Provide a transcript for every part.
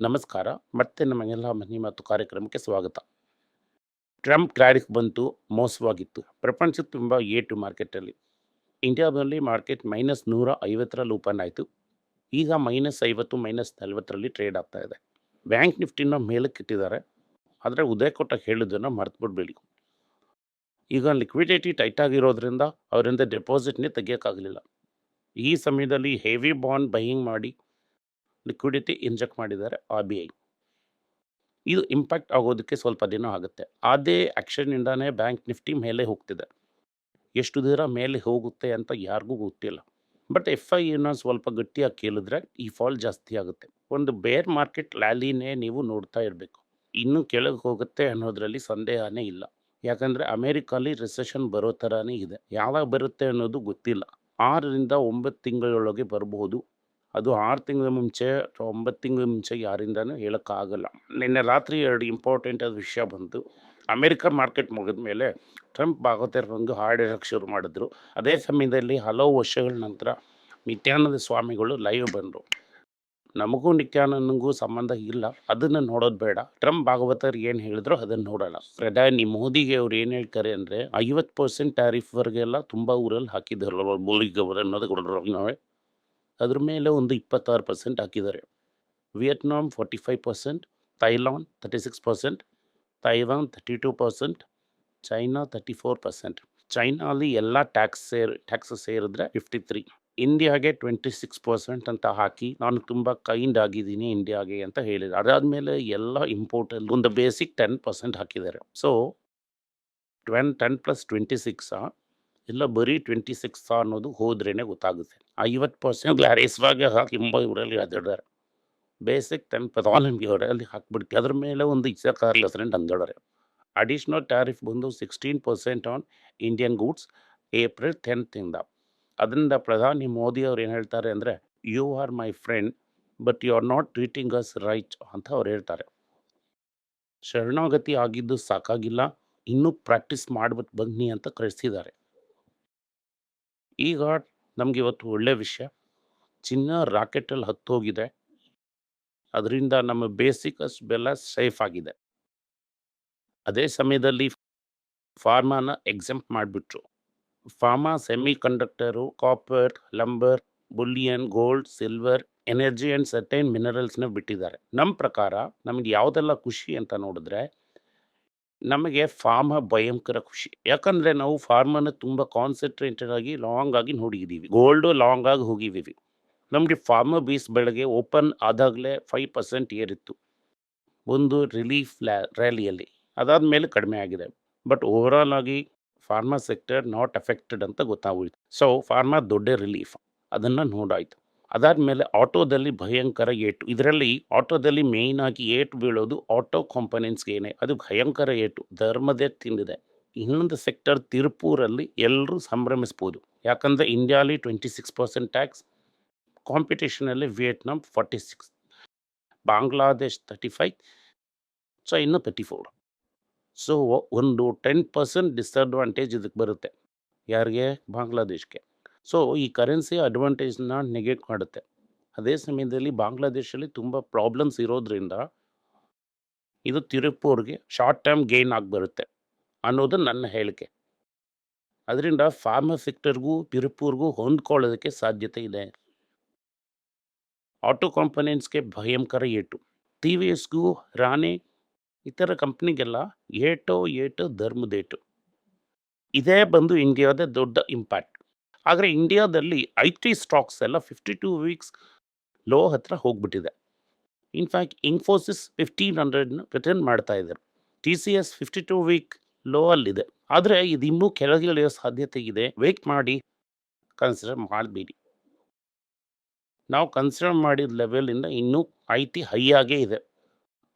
ನಮಸ್ಕಾರ. ಮತ್ತೆ ನಮಗೆಲ್ಲ ಮನೆ ಮಾತು ಕಾರ್ಯಕ್ರಮಕ್ಕೆ ಸ್ವಾಗತ. ಟ್ರಂಪ್ ಕ್ಲಾರಿಕ್ ಬಂತು ಮೋಸವಾಗಿತ್ತು. ಪ್ರಪಂಚ ತುಂಬ ಏಟು ಮಾರ್ಕೆಟಲ್ಲಿ. ಇಂಡಿಯಾದಲ್ಲಿ ಮಾರ್ಕೆಟ್ ಮೈನಸ್ ನೂರ ಐವತ್ತರಲ್ಲಿ ಓಪನ್ ಆಯಿತು. ಈಗ ಮೈನಸ್ ಐವತ್ತು, ಮೈನಸ್ ನಲ್ವತ್ತರಲ್ಲಿ ಟ್ರೇಡ್ ಆಗ್ತಾ ಇದೆ. ಬ್ಯಾಂಕ್ ನಿಫ್ಟಿನ ಮೇಲಕ್ಕೆ ಇಟ್ಟಿದ್ದಾರೆ. ಆದರೆ ಉದಯ ಕೊಟ್ಟ ಹೇಳಿದ್ದನ್ನು ಮರೆತುಬಿಡ್ಬೇಡಿ. ಈಗ ಲಿಕ್ವಿಡಿಟಿ ಟೈಟ್ ಆಗಿರೋದ್ರಿಂದ ಅವರಿಂದ ಡೆಪಾಸಿಟ್ನೇ ತೆಗಿಯೋಕ್ಕಾಗಲಿಲ್ಲ. ಈ ಸಮಯದಲ್ಲಿ ಹೆವಿ ಬಾಂಡ್ ಬೈಯಿಂಗ್ ಮಾಡಿ ಲಿಕ್ವಿಡಿಟಿ ಇಂಜೆಕ್ಟ್ ಮಾಡಿದ್ದಾರೆ ಆರ್ ಬಿ ಐ ಇದು ಇಂಪ್ಯಾಕ್ಟ್ ಆಗೋದಕ್ಕೆ ಸ್ವಲ್ಪ ದಿನ ಆಗುತ್ತೆ. ಅದೇ ಆ್ಯಕ್ಷನ್ನಿಂದಾನೇ ಬ್ಯಾಂಕ್ ನಿಫ್ಟಿ ಮೇಲೆ ಹೋಗ್ತಿದೆ. ಎಷ್ಟು ದೂರ ಮೇಲೆ ಹೋಗುತ್ತೆ ಅಂತ ಯಾರಿಗೂ ಗೊತ್ತಿಲ್ಲ. ಬಟ್ ಎಫ್ ಐ ಯುನ ಸ್ವಲ್ಪ ಗಟ್ಟಿಯಾಗಿ ಕೇಳಿದ್ರೆ ಈ ಫಾಲ್ ಜಾಸ್ತಿ ಆಗುತ್ತೆ. ಒಂದು ಬೇರ್ ಮಾರ್ಕೆಟ್ ಲ್ಯಾಲಿನೇ ನೀವು ನೋಡ್ತಾ ಇರಬೇಕು. ಇನ್ನೂ ಕೆಳಗೆ ಹೋಗುತ್ತೆ ಅನ್ನೋದರಲ್ಲಿ ಸಂದೇಹನೇ ಇಲ್ಲ. ಯಾಕಂದರೆ ಅಮೇರಿಕಲ್ಲಿ ರಿಸೆಷನ್ ಬರೋ ಥರನೇ ಇದೆ. ಯಾವಾಗ ಬರುತ್ತೆ ಅನ್ನೋದು ಗೊತ್ತಿಲ್ಲ. ಆರರಿಂದ ಒಂಬತ್ತು ತಿಂಗಳೊಳಗೆ ಬರಬಹುದು ಅದು ಆರು ತಿಂಗಳ ಮುಂಚೆ ಅಥವಾ ಒಂಬತ್ತು ತಿಂಗಳ ಮುಂಚೆ ಯಾರಿಂದನೂ ಹೇಳೋಕ್ಕಾಗಲ್ಲ. ನಿನ್ನೆ ರಾತ್ರಿ ಎರಡು ಇಂಪಾರ್ಟೆಂಟ್ ಆದ ವಿಷಯ ಬಂತು. ಅಮೆರಿಕ ಮಾರ್ಕೆಟ್ ಮುಗಿದ ಮೇಲೆ ಟ್ರಂಪ್ ಭಾಗವತರಂದು ಹಾಡು ಹೇಳೋಕ್ಕೆ ಶುರು ಮಾಡಿದ್ರು. ಅದೇ ಸಮಯದಲ್ಲಿ ಹಲವು ವರ್ಷಗಳ ನಂತರ ನಿತ್ಯಾನಂದ ಸ್ವಾಮಿಗಳು ಲೈವ್ ಬಂದರು. ನಮಗೂ ನಿತ್ಯಾನಂದನಿಗೂ ಸಂಬಂಧ ಇಲ್ಲ. ಅದನ್ನು ನೋಡೋದು ಬೇಡ. ಟ್ರಂಪ್ ಭಾಗವತರು ಏನು ಹೇಳಿದ್ರು ಅದನ್ನು ನೋಡೋಣ. ಪ್ರಧಾನಿ ಮೋದಿಗೆ ಅವ್ರು ಏನು ಹೇಳ್ತಾರೆ ಅಂದರೆ ಐವತ್ತು ಪರ್ಸೆಂಟ್ ಟ್ಯಾರಿಫ್ವರೆಗೆಲ್ಲ ತುಂಬ ಊರಲ್ಲಿ ಹಾಕಿದ್ದಾರಲ್ಲ ಬೋಲಿಗವರು ಅನ್ನೋದು ನಾವೇ. ಅದ್ರ ಮೇಲೆ ಒಂದು ಇಪ್ಪತ್ತಾರು ಪರ್ಸೆಂಟ್ ಹಾಕಿದ್ದಾರೆ. Vietnam forty five percent Thailand thirty six percent Taiwan thirty two percent China thirty four percent ಚೈನಾಲಿ ಎಲ್ಲ ಟ್ಯಾಕ್ಸ್ ಸೇರ್ ಟ್ಯಾಕ್ಸ್ ಸೇರಿದ್ರೆ ಫಿಫ್ಟಿ ತ್ರೀ ಇಂಡಿಯಾಗೆ ಟ್ವೆಂಟಿ ಸಿಕ್ಸ್ ಪರ್ಸೆಂಟ್ ಅಂತ ಹಾಕಿ ನಾನು ತುಂಬ ಕೈಂಡ್ ಆಗಿದ್ದೀನಿ ಇಂಡಿಯಾಗೆ ಅಂತ ಹೇಳಿದೆ. ಅದಾದಮೇಲೆ ಎಲ್ಲ ಇಂಪೋರ್ಟಲ್ಲಿ ಒಂದು ಬೇಸಿಕ್ ಟೆನ್ ಪರ್ಸೆಂಟ್ ಹಾಕಿದ್ದಾರೆ. ಸೊ ಟ್ವೆನ್ ಟೆನ್ ಪ್ಲಸ್ ಟ್ವೆಂಟಿ ಸಿಕ್ಸಾ ಇಲ್ಲ ಬರೀ ಟ್ವೆಂಟಿ ಸಿಕ್ಸಾ ಅನ್ನೋದು ಹೋದ್ರೇ ಗೊತ್ತಾಗುತ್ತೆ. ಐವತ್ತು ಪರ್ಸೆಂಟ್ ಗ್ಲಾರೇಸ್ವಾಗಿ ಹಾಕಿ ಎಂಬ ಇವರಲ್ಲಿ ಅದಿದ್ದಾರೆ ಬೇಸಿಕ್ ಟೆನ್ ನಿಮಗೆ ಅಲ್ಲಿ ಹಾಕ್ಬಿಡ್ತಿ. ಅದ್ರ ಮೇಲೆ ಒಂದು ಇಪ್ಪತ್ತಾರು ಪರ್ಸೆಂಟ್ ಅಂದಾಡ್ರೆ ಅಡಿಷ್ನಲ್ ಟ್ಯಾರಿಫ್ ಬಂದು sixteen percent on Indian goods April ಟೆಂತಿಂದ ಅದರಿಂದ ಪ್ರಧಾನಿ ಮೋದಿ ಅವ್ರು ಏನು ಹೇಳ್ತಾರೆ ಅಂದರೆ you are my friend but you are not treating us right ಅಂತ ಅವ್ರು ಹೇಳ್ತಾರೆ. ಶರಣಾಗತಿ ಆಗಿದ್ದು ಸಾಕಾಗಿಲ್ಲ. ಇನ್ನೂ ಪ್ರಾಕ್ಟೀಸ್ ಮಾಡ್ಬಿಟ್ಟು ಬನ್ನಿ ಅಂತ ಕಳಿಸಿದ್ದಾರೆ ಈಗ ನಮಗೆ ಇವತ್ತು ಒಳ್ಳೆ ವಿಷಯ. ಚಿನ್ನ ರಾಕೆಟಲ್ಲಿ ಹತ್ತೋಗಿದೆ. ಅದರಿಂದ ನಮ್ಮ ಬೇಸಿಕ್ ಬೆಲ್ಲ ಸೇಫ್ ಆಗಿದೆ. ಅದೇ ಸಮಯದಲ್ಲಿ ಫಾರ್ಮಾನ ಎಕ್ಸೆಂಪ್ಟ್ ಮಾಡಿಬಿಟ್ರು. Pharma semiconductor copper, lumber, bullion, gold, silver, energy and certain ಮಿನರಲ್ಸ್ನ ಬಿಟ್ಟಿದ್ದಾರೆ. ನಮ್ಮ ಪ್ರಕಾರ ನಮಗೆ ಯಾವುದೆಲ್ಲ ಖುಷಿ ಅಂತ ನೋಡಿದ್ರೆ ನಮಗೆ ಫಾರ್ಮ ಭಯಂಕರ ಖುಷಿ. ಯಾಕಂದರೆ ನಾವು ಫಾರ್ಮನ್ನು ತುಂಬ ಕಾನ್ಸಂಟ್ರೇಟೆಡ್ ಆಗಿ ಲಾಂಗ್ ಆಗಿ ನೋಡಿದ್ದೀವಿ ಗೋಲ್ಡು ಲಾಂಗ್ ಆಗಿ ಹೋಗಿದ್ದೀವಿ ನಮಗೆ ಫಾರ್ಮ ಬೀಸ್ ಬೆಳಗ್ಗೆ ಓಪನ್ ಆದಾಗಲೇ ಫೈವ್ ಪರ್ಸೆಂಟ್ ಏರಿತ್ತು. ಒಂದು ರಿಲೀಫ್ ಲ್ಯಾ ರ್ಯಾಲಿಯಲ್ಲಿ ಅದಾದಮೇಲೆ ಕಡಿಮೆ ಆಗಿದೆ. ಬಟ್ ಓವರಾಲ್ ಆಗಿ ಫಾರ್ಮಾ ಸೆಕ್ಟರ್ ನಾಟ್ ಅಫೆಕ್ಟೆಡ್ ಅಂತ ಗೊತ್ತಾಗೋಯ್ತು. ಸೊ ಫಾರ್ಮಾ ದೊಡ್ಡ ರಿಲೀಫ್ ಅದನ್ನು ನೋಡಾಯಿತು. ಅದಾದಮೇಲೆ ಆಟೋದಲ್ಲಿ ಭಯಂಕರ ಏಟು. ಇದರಲ್ಲಿ ಆಟೋದಲ್ಲಿ ಮೇಯ್ನ್ ಆಗಿ ಏಟು ಬೀಳೋದು ಆಟೋ ಕಾಂಪನೆಂಟ್ಸ್ಗೇನೆ ಅದು ಭಯಂಕರ ಏಟು. ಧರ್ಮದೇ ತಿಂದಿದೆ. ಇನ್ನೊಂದು ಸೆಕ್ಟರ್ ತಿರುಪೂರಲ್ಲಿ ಎಲ್ಲರೂ ಸಂಭ್ರಮಿಸ್ಬೋದು. ಯಾಕಂದರೆ ಇಂಡಿಯಾಲಿ twenty six percent tax ಕಾಂಪಿಟೇಷನಲ್ಲಿ Vietnam forty six Bangladesh thirty five China thirty four so ಒಂದು ಟೆನ್ ಪರ್ಸೆಂಟ್ ಡಿಸ್ಅಡ್ವಾಂಟೇಜ್ ಇದಕ್ಕೆ ಬರುತ್ತೆ. ಯಾರಿಗೆ? ಬಾಂಗ್ಲಾದೇಶ್ಗೆ ಸೊ, ಈ ಕರೆನ್ಸಿ ಅಡ್ವಾಂಟೇಜ್ನ ನೆಗೆಟ್ ಮಾಡುತ್ತೆ. ಅದೇ ಸಮಯದಲ್ಲಿ ಬಾಂಗ್ಲಾದೇಶಲ್ಲಿ ತುಂಬ ಪ್ರಾಬ್ಲಮ್ಸ್ ಇರೋದ್ರಿಂದ ಇದು ತಿರುಪೂರ್ಗೆ ಶಾರ್ಟ್ ಟರ್ಮ್ ಗೇನ್ ಆಗಿ ಬರುತ್ತೆ ಅನ್ನೋದು ನನ್ನ ಹೇಳಿಕೆ. ಅದರಿಂದ ಫಾರ್ಮಾ ಸೆಕ್ಟರ್ಗೂ ತಿರುಪೂರ್ಗೂ ಹೊಂದ್ಕೊಳ್ಳೋದಕ್ಕೆ ಸಾಧ್ಯತೆ ಇದೆ. ಆಟೋ ಕಾಂಪನೆಂಟ್ಸ್ಗೆ ಭಯಂಕರ ಏಟು. ಟಿ ವಿ ಎಸ್ಗೂ ರಾಣಿ ಇತರ ಕಂಪ್ನಿಗೆಲ್ಲ ಏಟೋ ಏಟು ಧರ್ಮದೇಟು. ಇದೇ ಬಂದು ಇಂಡಿಯಾದ ದೊಡ್ಡ ಇಂಪ್ಯಾಕ್ಟ್. ಆದರೆ ಇಂಡಿಯಾದಲ್ಲಿ ಐ ಟಿ ಸ್ಟಾಕ್ಸ್ ಎಲ್ಲ ಫಿಫ್ಟಿ ಟೂ ವೀಕ್ಸ್ ಲೋ ಹತ್ರ ಹೋಗ್ಬಿಟ್ಟಿದೆ. ಇನ್ಫ್ಯಾಕ್ಟ್ ಇನ್ಫೋಸಿಸ್ ಫಿಫ್ಟೀನ್ ಹಂಡ್ರೆಡ್ನ ರಿಟರ್ನ್ ಮಾಡ್ತಾ ಇದ್ದಾರೆ. T C S fifty two week low ಅಲ್ಲಿದೆ. ಆದರೆ ಇದು ಇನ್ನೂ ಕೆಳಗೆ ಇಳಿಯೋ ಸಾಧ್ಯತೆ ಇದೆ. ವೇಟ್ ಮಾಡಿ ಕನ್ಸಿಡರ್ ಮಾಡಬೇಡಿ. ನಾವು ಕನ್ಸಿಡರ್ ಮಾಡಿದ ಲೆವೆಲಿಂದ ಇನ್ನೂ ಐ ಟಿ ಹೈಯಾಗೇ ಇದೆ.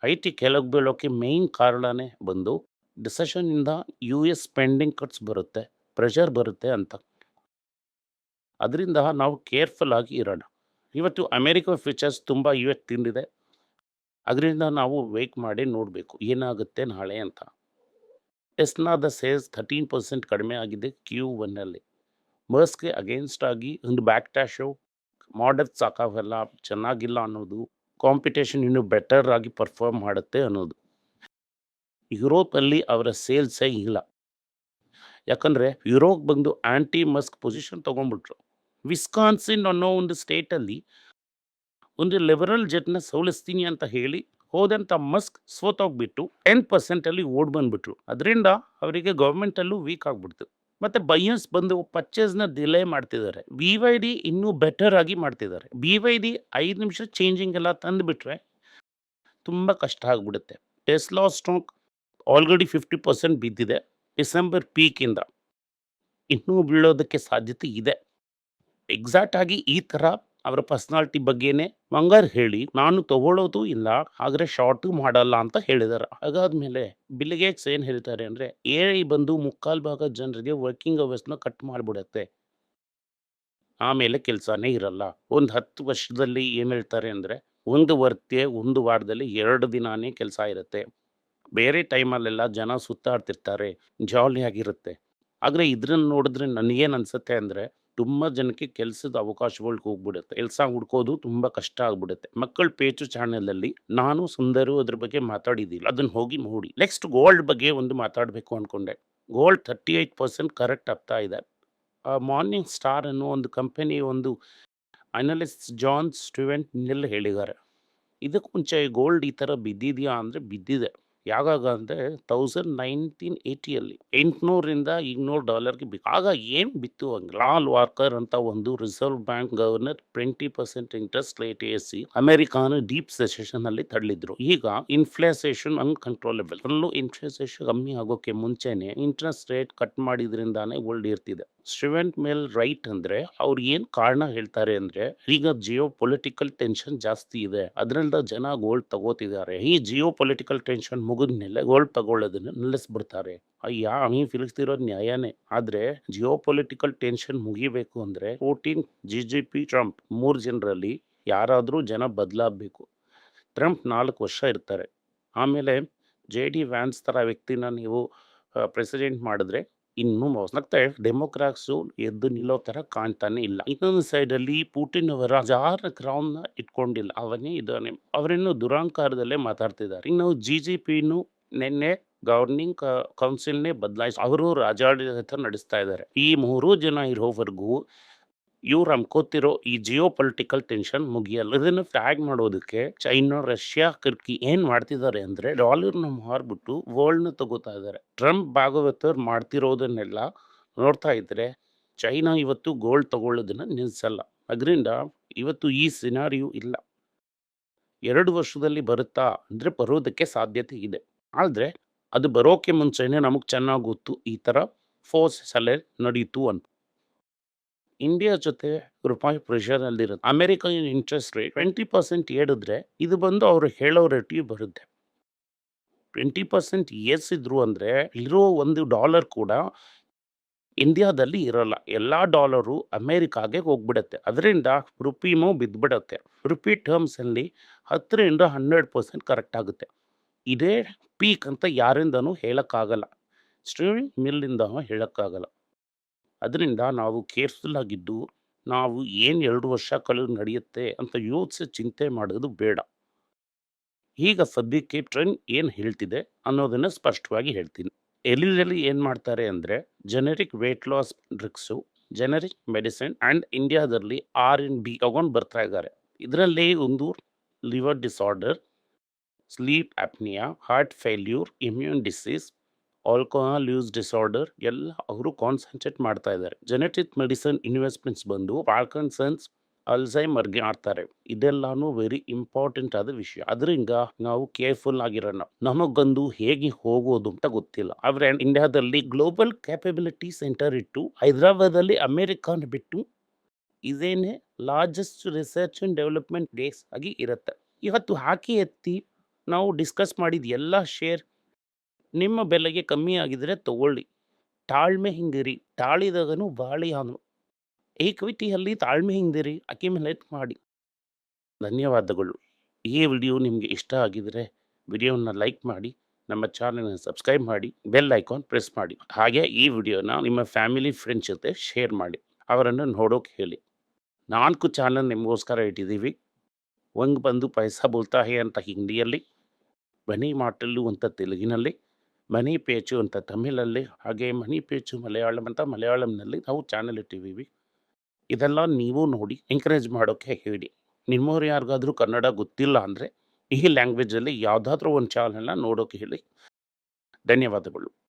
ಐ ಟಿ ಕೆಳಗೆ ಬೀಳೋಕ್ಕೆ ಮೇಯ್ನ್ ಕಾರಣನೇ ಬಂದು ಡಿಸೆಷನಿಂದ ಯು ಎಸ್ ಸ್ಪೆಂಡಿಂಗ್ ಕಟ್ಸ್ ಬರುತ್ತೆ ಪ್ರೆಷರ್ ಬರುತ್ತೆ ಅಂತ. ಅದರಿಂದ ನಾವು ಕೇರ್ಫುಲ್ ಆಗಿ ಇರೋಣ. ಇವತ್ತು ಅಮೇರಿಕ ಫ್ಯೂಚರ್ಸ್ ತುಂಬ ಇವತ್ತು ತಿಂದಿದೆ. ಅದರಿಂದ ನಾವು ವೇಟ್ ಮಾಡಿ ನೋಡಬೇಕು. ಏನಾಗುತ್ತೆ ನಾಳೆ ಅಂತ. ಟೆಸ್ನಾದ ಸೇಲ್ಸ್ ಥರ್ಟೀನ್ ಪರ್ಸೆಂಟ್ ಕಡಿಮೆ ಆಗಿದೆ ಕ್ಯೂ ಒನ್ನಲ್ಲಿ. ಮರ್ಸ್ಗೆ ಅಗೇನ್ಸ್ಟ್ ಆಗಿ ಒಂದು ಬ್ಯಾಕ್ ಟ್ಯಾಶು ಮಾಡರ್ ಸಾಕಾಗಲ್ಲ, ಚೆನ್ನಾಗಿಲ್ಲ ಅನ್ನೋದು ಕಾಂಪಿಟೇಷನ್ ಇನ್ನೂ ಬೆಟರ್ ಆಗಿ ಪರ್ಫಾರ್ಮ್ ಮಾಡುತ್ತೆ ಅನ್ನೋದು. ಯುರೋಪಲ್ಲಿ ಅವರ ಸೇಲ್ಸೇ ಇಲ್ಲ. ಯಾಕಂದರೆ ಯುರೋಪ್ ಬಂದು ಆ್ಯಂಟಿ ಮಸ್ಕ್ ಪೊಸಿಷನ್ ತೊಗೊಂಡ್ಬಿಟ್ರು. ವಿಸ್ಕಾನ್ಸಿನ್ ಅನ್ನೋ ಒಂದು ಸ್ಟೇಟಲ್ಲಿ ಒಂದು ಲಿಬರಲ್ ಜೆಟ್ನ ಸೋಲಿಸ್ತೀನಿ ಅಂತ ಹೇಳಿ ಹೋದಂಥ ಮಸ್ಕ್ ಸೋತೋಗ್ಬಿಟ್ಟು ಟೆನ್ ಪರ್ಸೆಂಟಲ್ಲಿ ಓಡ್ ಬಂದ್ಬಿಟ್ರು. ಅದರಿಂದ ಅವರಿಗೆ ಗೌರ್ಮೆಂಟಲ್ಲೂ ವೀಕ್ ಆಗಿಬಿಡ್ತು. ಮತ್ತು ಬೈಯರ್ಸ್ ಬಂದು ಪರ್ಚೇಸ್ನ ಡಿಲೇ ಮಾಡ್ತಿದ್ದಾರೆ. ಬಿ ವೈ ಡಿ ಇನ್ನೂ ಬೆಟರ್ ಆಗಿ ಮಾಡ್ತಿದ್ದಾರೆ. ಬಿ ವೈ ಡಿ ಐದು ನಿಮಿಷ ಚೇಂಜಿಂಗ್ ಎಲ್ಲ ತಂದುಬಿಟ್ರೆ ತುಂಬ ಕಷ್ಟ ಆಗಿಬಿಡುತ್ತೆ. Tesla stock already fifty percent ಬಿದ್ದಿದೆ. ಡಿಸೆಂಬರ್ ಪೀಕಿಂದ ಇನ್ನೂ ಬೀಳೋದಕ್ಕೆ ಸಾಧ್ಯತೆ ಇದೆ. ಎಕ್ಸಾಕ್ಟ್ ಆಗಿ ಈ ಥರ ಅವರ ಪರ್ಸ್ನಾಲಿಟಿ ಬಗ್ಗೆನೇ ಮಂಗಾರ್ ಹೇಳಿ, ನಾನು ತಗೊಳ್ಳೋದು ಇಲ್ಲ ಆದರೆ ಶಾರ್ಟ್ ಮಾಡಲ್ಲ ಅಂತ ಹೇಳಿದಾರೆ. ಹಾಗಾದ್ಮೇಲೆ ಬಿಲ್ಗೇಟ್ಸ್ ಏನು ಹೇಳ್ತಾರೆ ಅಂದರೆ, ಎ ಐ ಬಂದು ಮುಕ್ಕಾಲು ಭಾಗ ಜನರಿಗೆ ವರ್ಕಿಂಗ್ ಅವರ್ಸ್ನ ಕಟ್ ಮಾಡಿಬಿಡುತ್ತೆ. ಆಮೇಲೆ ಕೆಲಸನೇ ಇರಲ್ಲ. ಒಂದು ಹತ್ತು ವರ್ಷದಲ್ಲಿ ಏನು ಹೇಳ್ತಾರೆ ಅಂದರೆ, ಒಂದು ವರ್ತೆ ಒಂದು ವಾರದಲ್ಲಿ ಎರಡು ದಿನಾನೇ ಕೆಲಸ ಇರುತ್ತೆ. ಬೇರೆ ಟೈಮಲ್ಲೆಲ್ಲ ಜನ ಸುತ್ತಾಡ್ತಿರ್ತಾರೆ, ಜಾಲಿಯಾಗಿರುತ್ತೆ. ಆದರೆ ಇದ್ರನ್ನ ನೋಡಿದ್ರೆ ನನಗೇನು ಅನಿಸುತ್ತೆ ಅಂದರೆ ತುಂಬ ಜನಕ್ಕೆ ಕೆಲಸದ ಅವಕಾಶಗಳಿಗೆ ಹೋಗ್ಬಿಡುತ್ತೆ. ಕೆಲಸ ಹುಡ್ಕೋದು ತುಂಬ ಕಷ್ಟ ಆಗ್ಬಿಡುತ್ತೆ. ಮಕ್ಕಳ ಪೇಚು ಚಾನೆಲಲ್ಲಿ ನಾನು ಸುಂದರು ಅದ್ರ ಬಗ್ಗೆ ಮಾತಾಡಿದ್ದೀನಿ ಅದನ್ನ ಹೋಗಿ ನೋಡಿ. ನೆಕ್ಸ್ಟ್ ಗೋಲ್ಡ್ ಬಗ್ಗೆ ಒಂದು ಮಾತಾಡಬೇಕು ಅಂದ್ಕೊಂಡೆ gold thirty eight percent correct ಆಗ್ತಾ ಇದೆ. ಮಾರ್ನಿಂಗ್ ಸ್ಟಾರ್ ಅನ್ನೋ ಒಂದು ಕಂಪನಿ ಒಂದು ಅನಲಿಸ್ಟ್ ಜಾನ್ ಸ್ಟೂವೆಂಟ್ ನಿಲ್ ಹೇಳಿದ್ದಾರೆ. ಇದಕ್ಕೆ ಮುಂಚೆ ಗೋಲ್ಡ್ ಈ ಥರ ಬಿದ್ದಿದೆಯಾ ಅಂದರೆ ಬಿದ್ದಿದೆ. ಯಾವಾಗ ಅಂದರೆ ತೌಸಂಡ್ ನೈನ್ಟೀನ್ ಏಯ್ಟಿಯಲ್ಲಿ ಎಂಟುನೂರಿಂದ ಇನ್ನೂರು ಡಾಲರ್ಗೆ ಬಿ ಆಗ ಏನು ಬಿತ್ತು ಹಂಗೆ? ಲಾಲ್ ವಾರ್ಕರ್ ಅಂತ ಒಂದು reserve bank governor twenty percent interest rate ಏರಿಸಿ ಅಮೆರಿಕಾನ ಡೀಪ್ ಸೆಷನಲ್ಲಿ ತಳ್ಳಿದ್ರು. ಈಗ ಇನ್ಫ್ಲೇಸೇಷನ್ ಅನ್ಕಂಟ್ರೋಲಬಲ್. ಅಲ್ಲೂ ಇನ್ಫ್ಲೇಸೇಷನ್ ಕಮ್ಮಿ ಆಗೋಕೆ ಮುಂಚೆನೆ ಇಂಟ್ರೆಸ್ಟ್ ರೇಟ್ ಕಟ್ ಮಾಡಿದ್ರಿಂದಾನೇ ಓಲ್ಡ್ ಇರ್ತಿದೆ. ಸ್ಟೂಡೆಂಟ್ ಮೇಲ್ ರೈಟ್ ಅಂದ್ರೆ ಅವ್ರು ಏನ್ ಕಾರಣ ಹೇಳ್ತಾರೆ ಅಂದ್ರೆ ಈಗ ಜಿಯೋ ಪೊಲಿಟಿಕಲ್ ಟೆನ್ಷನ್ ಜಾಸ್ತಿ ಇದೆ. ಅದರಿಂದ ಜನ ಗೋಲ್ಡ್ ತಗೋತಿದ್ದಾರೆ. ಈ ಜಿಯೋ ಪೊಲಿಟಿಕಲ್ ಟೆನ್ಷನ್ ಮುಗಿದ್ಮೇಲೆ ಗೋಲ್ಡ್ ತಗೊಳ್ಳೋದನ್ನ ನಿಲ್ಲಿಸ್ಬಿಡ್ತಾರೆ. ಅಯ್ಯ ಅಮಿ ಫಿಲಿಸ್ತಿರೋದು ನ್ಯಾಯನೇ. ಆದ್ರೆ ಜಿಯೋ ಪೊಲಿಟಿಕಲ್ ಟೆನ್ಷನ್ ಮುಗಿಬೇಕು ಅಂದ್ರೆ ಪುಟಿನ್ ಜಿ ಜಿ ಪಿ ಟ್ರಂಪ್ ಮೂರು ಜನರಲ್ಲಿ ಯಾರಾದರೂ ಜನ ಬದಲಾಗಬೇಕು. ಟ್ರಂಪ್ ನಾಲ್ಕು ವರ್ಷ ಇರ್ತಾರೆ. ಆಮೇಲೆ ಜೆ ಡಿ ವ್ಯಾನ್ಸ್ ಥರ ವ್ಯಕ್ತಿನ ನೀವು ಪ್ರೆಸಿಡೆಂಟ್ ಮಾಡಿದ್ರೆ ಇನ್ನೂ ಮೋಸ ಮತ್ತೆ ಡೆಮೋಕ್ರಾಟ್ಸು ಎದ್ದು ನಿಲ್ಲೋ ಥರ ಕಾಣ್ತಾನೆ ಇಲ್ಲ. ಇನ್ನೊಂದು ಸೈಡಲ್ಲಿ ಪುಟಿನ್ ಅವರ ಜಾರ ಕ್ರೌನ್ನ ಇಟ್ಕೊಂಡಿಲ್ಲ. ಅವನೇ ಇದ್ದಾನೆ ಅವರೇನು ದುರಾಂಕಾರದಲ್ಲೇ ಮಾತಾಡ್ತಿದ್ದಾರೆ. ಇನ್ನು ಜಿ ಜಿ ಪಿನು ನಿನ್ನೆ ಗವರ್ನಿಂಗ್ ಕೌನ್ಸಿಲ್ನೇ ಬದಲಾಯಿಸಿ, ಅವರು ರಾಜಾಡಳಿತ ನಡೆಸ್ತಾ ಇದ್ದಾರೆ. ಈ ಮೂರು ಜನ ಇರೋವರೆಗೂ ಇವ್ರು ಅಂಕೋತಿರೋ ಈ ಜಿಯೋ ಪೊಲಿಟಿಕಲ್ ಟೆನ್ಷನ್ ಮುಗಿಯಲ್ಲ. ಇದನ್ನು ಟ್ಯಾಗ್ ಮಾಡೋದಕ್ಕೆ ಚೈನಾ ರಷ್ಯಾ ಕರ್ಕಿ ಏನ್ ಮಾಡ್ತಿದ್ದಾರೆ ಅಂದ್ರೆ ಡಾಲರ್ನ ಮಾರ್ಬಿಟ್ಟು ವರ್ಲ್ಡ್ನ ತಗೋತಾ ಇದ್ದಾರೆ. ಟ್ರಂಪ್ ಭಾಗವತರ್ ಮಾಡ್ತಿರೋದನ್ನೆಲ್ಲ ನೋಡ್ತಾ ಇದ್ರೆ ಚೈನಾ ಇವತ್ತು ಗೋಲ್ಡ್ ತಗೊಳ್ಳೋದನ್ನ ನಿಲ್ಸಲ್ಲ. ಅದರಿಂದ ಇವತ್ತು ಈ ಸಿನಾರಿಯು ಇಲ್ಲ. ಎರಡು ವರ್ಷದಲ್ಲಿ ಬರುತ್ತಾ ಅಂದ್ರೆ ಬರೋದಕ್ಕೆ ಸಾಧ್ಯತೆ ಇದೆ. ಆದ್ರೆ ಅದು ಬರೋಕೆ ಮುಂಚೆನೆ ನಮಗೆ ಚೆನ್ನಾಗಿ ಗೊತ್ತು ಈ ತರ ಫೋರ್ಸ್ ಸಲೆ ನಡೀತು ಅಂತ. ಇಂಡಿಯಾ ಜೊತೆ ರೂಪಾಯಿ pressure ಅಲ್ಲಿರುತ್ತೆ American interest rate twenty percent ಏಡಿದ್ರೆ ಇದು ಬಂದು ಅವರು ಹೇಳೋ ರೇಟಿಗೆ ಬರುತ್ತೆ. ಟ್ವೆಂಟಿ ಪರ್ಸೆಂಟ್ ಏರ್ಸಿದ್ರು ಅಂದರೆ ಇರೋ ಒಂದು ಡಾಲರ್ ಕೂಡ ಇಂಡಿಯಾದಲ್ಲಿ ಇರಲ್ಲ. ಎಲ್ಲ ಡಾಲರು ಅಮೇರಿಕಾಗೆ ಹೋಗ್ಬಿಡುತ್ತೆ. ಅದರಿಂದ ರುಪಿನೂ ಬಿದ್ದುಬಿಡುತ್ತೆ ರುಪಿ ಟರ್ಮ್ಸಲ್ಲಿ ಹತ್ತರಿಂದ ಹನ್ನೆರಡು ಪರ್ಸೆಂಟ್ ಕರೆಕ್ಟ್ ಆಗುತ್ತೆ. ಇದೇ ಪೀಕ್ ಅಂತ ಯಾರಿಂದನೂ ಹೇಳೋಕ್ಕಾಗಲ್ಲ. ಸ್ಟ್ರೀಮಿಂಗ್ ಮಿಲ್ಲಿಂದ ಹೇಳೋಕ್ಕಾಗಲ್ಲ. ಅದರಿಂದ ನಾವು ಕೇರ್ಫುಲ್ ಆಗಿದ್ದು, ನಾವು ಏನು ಎರಡು ವರ್ಷ ಕಳೆದು ನಡೆಯುತ್ತೆ ಅಂತ ಯೋಚಿಸಿ ಚಿಂತೆ ಮಾಡೋದು ಬೇಡ. ಈಗ ಸದ್ಯಕ್ಕೆ ಟ್ರೈನ್ ಏನು ಹೇಳ್ತಿದೆ ಅನ್ನೋದನ್ನು ಸ್ಪಷ್ಟವಾಗಿ ಹೇಳ್ತೀನಿ. ಎಲ್ಲಿಯಲ್ಲಿ ಏನು ಮಾಡ್ತಾರೆ ಅಂದರೆ generic weight loss drugs generic medicine and ಇಂಡಿಯಾದಲ್ಲಿ ಆರ್ ಎನ್ ಬಿ ತಗೊಂಡು ಬರ್ತಾ ಇದ್ದಾರೆ. ಇದರಲ್ಲಿ ಒಂದು liver disorder sleep apnoea heart failure immune disease alcohol use disorder ಎಲ್ಲ ಅವರು ಕಾನ್ಸಂಟ್ರೇಟ್ ಮಾಡ್ತಾ ಇದ್ದಾರೆ. ಜೆನೆಟಿಕ್ ಮೆಡಿಸನ್ ಇನ್ವೆಸ್ಟ್ಮೆಂಟ್ಸ್ ಬಂದು ಪಾರ್ಕನ್ಸನ್ಸ್ ಅಲ್ಝೈಮರ್ಗೆ ಆಡ್ತಾರೆ. ಇದೆಲ್ಲಾನು ವೆರಿ ಇಂಪಾರ್ಟೆಂಟ್ ಆದ ವಿಷಯ. ಅದರಿಂದ ನಾವು ಕೇರ್ಫುಲ್ ಆಗಿರೋಣ. ನಮಗೊಂದು ಹೇಗೆ ಹೋಗೋದು ಅಂತ ಗೊತ್ತಿಲ್ಲ. ಆದ್ರೆ ಇಂಡಿಯಾದಲ್ಲಿ ಗ್ಲೋಬಲ್ ಕ್ಯಾಪಬಿಲಿಟಿ ಸೆಂಟರ್ ಇಟ್ಟು ಹೈದರಾಬಾದಲ್ಲಿ ಅಮೇರಿಕಾನ ಬಿಟ್ಟು ಇದೇನೇ largest research and development days ಆಗಿ ಇರುತ್ತೆ. ಇವತ್ತು ಹಾಕಿ ಎತ್ತಿ ನಾವು ಡಿಸ್ಕಸ್ ಮಾಡಿದ ಎಲ್ಲ ಶೇರ್ ನಿಮ್ಮ ಬೆಲೆಗೆ ಕಮ್ಮಿ ಆಗಿದ್ರೆ ತಗೊಳ್ಳಿ. ತಾಳ್ಮೆ ಹಿಂಗಿರಿ. ತಾಳಿದಾಗನು ಬಾಳಿಯಾನು ಈಕ್ವಿಟಿಯಲ್ಲಿ ತಾಳ್ಮೆ ಹಿಂದಿರಿ. ಮೇಲೆ ಮಾಡಿ. ಧನ್ಯವಾದಗಳು. ಈ ವಿಡಿಯೋ ನಿಮಗೆ ಇಷ್ಟ ಆಗಿದರೆ ವಿಡಿಯೋನ ಲೈಕ್ ಮಾಡಿ, ನಮ್ಮ ಚಾನಲ್ನ ಸಬ್ಸ್ಕ್ರೈಬ್ ಮಾಡಿ, ಬೆಲ್ ಐಕಾನ್ ಪ್ರೆಸ್ ಮಾಡಿ. ಹಾಗೆ ಈ ವಿಡಿಯೋನ ನಿಮ್ಮ ಫ್ಯಾಮಿಲಿ ಫ್ರೆಂಡ್ಸ್ ಜೊತೆ ಶೇರ್ ಮಾಡಿ. ಅವರನ್ನು ನೋಡೋಕೆ ಹೇಳಿ. ನಾಲ್ಕು ಚಾನಲ್ ನಿಮಗೋಸ್ಕರ ಇಟ್ಟಿದ್ದೀವಿ. ವಂಗ್ ಬಂದು ಪೈಸಾ ಬೋಲ್ತಾ ಹೇ ಅಂತ ಹಿಂದಿಯಲ್ಲಿ, ಬನಿ ಮಾಟಲ್ಲು ಅಂತ ತೆಲುಗಿನಲ್ಲಿ ಮನಿ ಪೇಚು ಅಂತ ತಮಿಳಲ್ಲಿ ಹಾಗೆ ಮನಿ ಪೇಚು ಮಲಯಾಳಂ ಅಂತ ಮಲಯಾಳಂನಲ್ಲಿ ನಾವು ಚಾನಲ್ ಇಟ್ಟಿದ್ದೀವಿ. ಇದೆಲ್ಲ ನೀವು ನೋಡಿ ಎಂಕರೇಜ್ ಮಾಡೋಕ್ಕೆ ಹೇಳಿ. ನಿಮ್ಮವ್ರು ಯಾರಿಗಾದರೂ ಕನ್ನಡ ಗೊತ್ತಿಲ್ಲ ಅಂದರೆ ಈ ಲ್ಯಾಂಗ್ವೇಜಲ್ಲಿ ಯಾವುದಾದ್ರೂ ಒಂದು ಚಾನಲ್ನ ನೋಡೋಕೆ ಹೇಳಿ. ಧನ್ಯವಾದಗಳು.